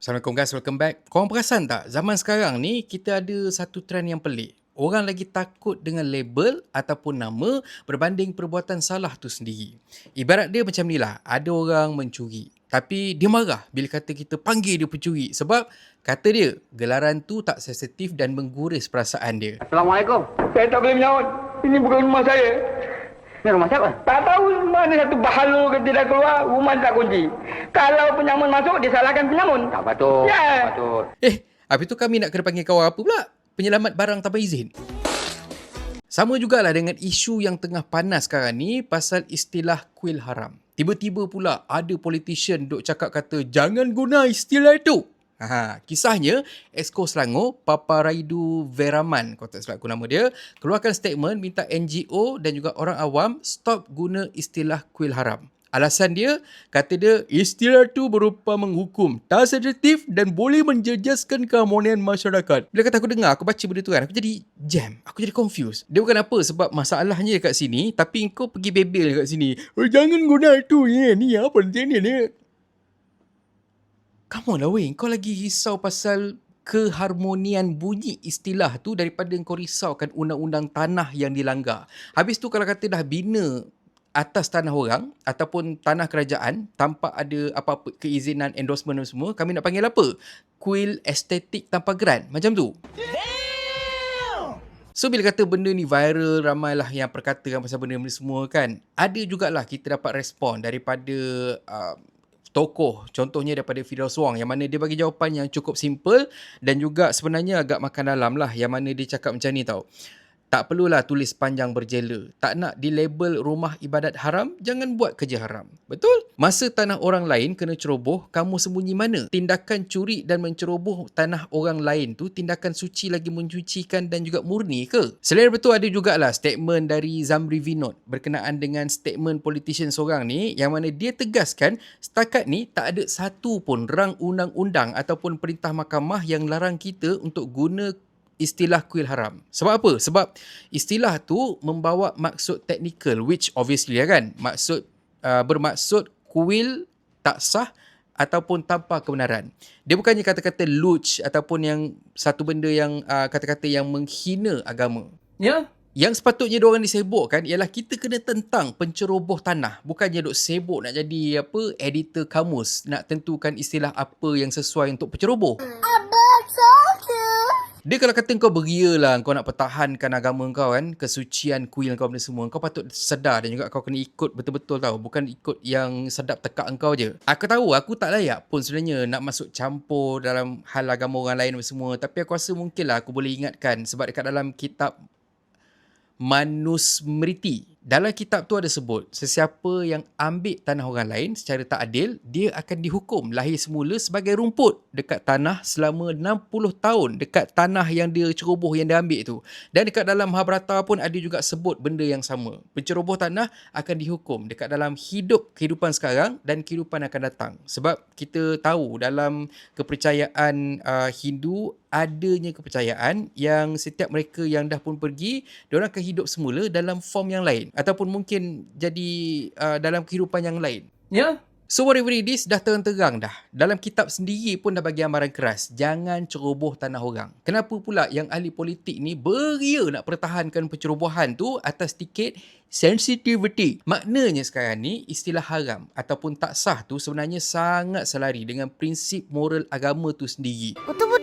Assalamualaikum guys, welcome back. Korang perasan tak, zaman sekarang ni kita ada satu trend yang pelik. Orang lagi takut dengan label ataupun nama berbanding perbuatan salah tu sendiri. Ibarat dia macam ni lah, ada orang mencuri. Tapi dia marah bila kata kita panggil dia pencuri. Sebab kata dia, gelaran tu tak sensitif dan mengguris perasaan dia. Assalamualaikum. Saya tak boleh menyaut. Ini bukan rumah saya. Ini rumah siapa? Tak tahu mana satu bahalu ke tidak keluar, rumah tak kunci. Kalau penyamun masuk, disalahkan penyamun. Tak patut. Ya. Tak patut. Eh, habis tu kami nak kena panggil kau apa pula? Penyelamat barang tanpa izin. Sama jugalah dengan isu yang tengah panas sekarang ni pasal istilah kuil haram. Tiba-tiba pula ada politician duk cakap kata jangan guna istilah itu. Ha, kisahnya, Esko Selangor, Papa Raidu Veraman, kalau tak silap aku nama dia, keluarkan statement minta NGO dan juga orang awam stop guna istilah kuil haram. Alasan dia, kata dia, istilah tu berupa menghukum, tak sensitif dan boleh menjejaskan keharmonian masyarakat. Bila kata aku dengar, aku baca benda tu kan, aku jadi jam, aku jadi confused. Dia bukan apa sebab masalahnya dekat sini, tapi kau pergi bebel dekat sini. Oh, jangan guna itu, ni, ni apa ni, ni. Come on lah weh, kau lagi risau pasal keharmonian bunyi istilah tu daripada kau risaukan undang-undang tanah yang dilanggar. Habis tu kalau kata dah bina atas tanah orang ataupun tanah kerajaan tanpa ada apa-apa keizinan endorsement dan semua, kami nak panggil apa? Kuil estetik tanpa grant. Macam tu. So bila kata benda ni viral, ramailah yang perkatakan pasal benda ni semua kan. Ada jugalah kita dapat respon daripada uh, tokoh. Contohnya daripada Firdaus Wong yang mana dia bagi jawapan yang cukup simple dan juga sebenarnya agak makan dalam lah yang mana dia cakap macam ni tau. Tak perlulah tulis panjang berjela. Tak nak dilabel rumah ibadat haram, jangan buat kerja haram. Betul? Masa tanah orang lain kena ceroboh, kamu sembunyi mana? Tindakan curi dan menceroboh tanah orang lain tu tindakan suci lagi mencucikan dan juga murni ke? Selain itu ada jugalah statement dari Zamri Vinod berkenaan dengan statement politician seorang ni yang mana dia tegaskan setakat ni tak ada satu pun rang undang-undang ataupun perintah mahkamah yang larang kita untuk guna istilah kuil haram. Sebab apa? Sebab istilah tu membawa maksud teknikal which obviously ya kan. Maksud uh, bermaksud kuil tak sah ataupun tanpa kebenaran. Dia bukannya kata-kata luch ataupun yang satu benda yang uh, kata-kata yang menghina agama. Ya? Yang sepatutnya diorang disebutkan ialah kita kena tentang penceroboh tanah. Bukannya duk sibuk nak jadi apa editor kamus, nak tentukan istilah apa yang sesuai untuk penceroboh. Dia kalau kata kau beria lah kau nak pertahankan agama kau kan, kesucian kuil kau benda semua, kau patut sedar dan juga kau kena ikut betul-betul tau. Bukan ikut yang sedap tekak kau je. Aku tahu aku tak layak pun sebenarnya nak masuk campur dalam hal agama orang lain dan semua. Tapi aku rasa mungkin lah aku boleh ingatkan sebab dekat dalam kitab Manusmriti. Dalam kitab tu ada sebut, sesiapa yang ambil tanah orang lain secara tak adil, dia akan dihukum lahir semula sebagai rumput dekat tanah selama 60 tahun dekat tanah yang dia ceroboh yang dia ambil tu. Dan dekat dalam Mahabharata pun ada juga sebut benda yang sama. Penceroboh tanah akan dihukum dekat dalam hidup kehidupan sekarang dan kehidupan akan datang. Sebab kita tahu dalam kepercayaan uh, Hindu adanya kepercayaan yang setiap mereka yang dah pun pergi, diorang akan hidup semula dalam form yang lain ataupun mungkin jadi uh, dalam kehidupan yang lain. Ya? So whatever it is, dah terang-terang dah. Dalam kitab sendiri pun dah bagi amaran keras. Jangan ceroboh tanah orang. Kenapa pula yang ahli politik ni beria nak pertahankan pencerobohan tu atas tiket sensitivity? Maknanya sekarang ni istilah haram ataupun tak sah tu sebenarnya sangat selari dengan prinsip moral agama tu sendiri. Betul-betul-betul.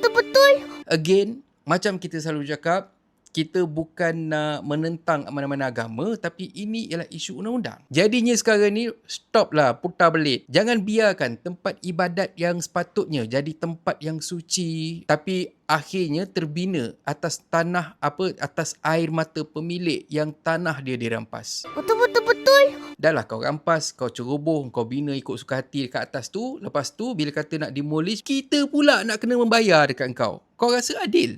Again, macam kita selalu cakap, kita bukan nak menentang mana-mana agama tapi ini ialah isu undang-undang. Jadinya sekarang ni stop lah putar belit. Jangan biarkan tempat ibadat yang sepatutnya jadi tempat yang suci tapi akhirnya terbina atas tanah apa atas air mata pemilik yang tanah dia dirampas. Betul-betul-betul. Dah lah kau rampas, kau ceroboh, kau bina ikut suka hati dekat atas tu. Lepas tu bila kata nak demolish, kita pula nak kena membayar dekat kau. Kau rasa adil?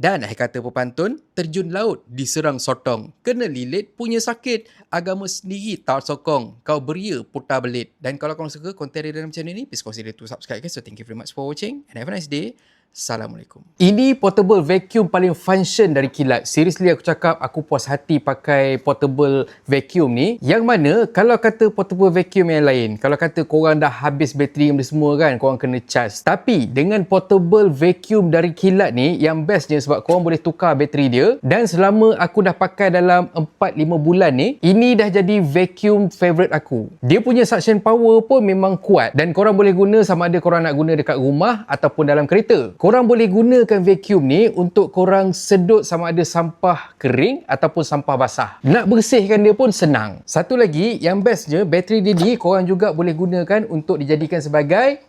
Dan akhir kata pepantun, terjun laut diserang sotong. Kena lilit punya sakit. Agama sendiri tak sokong. Kau beria putar belit. Dan kalau korang suka konten dalam channel ni, please consider to subscribe. Okay? So thank you very much for watching and have a nice day. Assalamualaikum. Ini portable vacuum paling function dari kilat. Seriously aku cakap aku puas hati pakai portable vacuum ni. Yang mana kalau kata portable vacuum yang lain, kalau kata korang dah habis bateri benda semua kan, korang kena charge. Tapi dengan portable vacuum dari kilat ni, yang bestnya sebab korang boleh tukar bateri dia. Dan selama aku dah pakai dalam 4-5 bulan ni, ini dah jadi vacuum favourite aku. Dia punya suction power pun memang kuat. Dan korang boleh guna sama ada korang nak guna dekat rumah ataupun dalam kereta korang boleh gunakan vacuum ni untuk korang sedut sama ada sampah kering ataupun sampah basah. Nak bersihkan dia pun senang. Satu lagi, yang best je, bateri dia ni korang juga boleh gunakan untuk dijadikan sebagai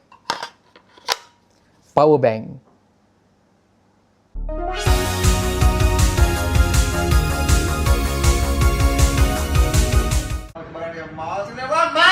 power bank. Mas, mas.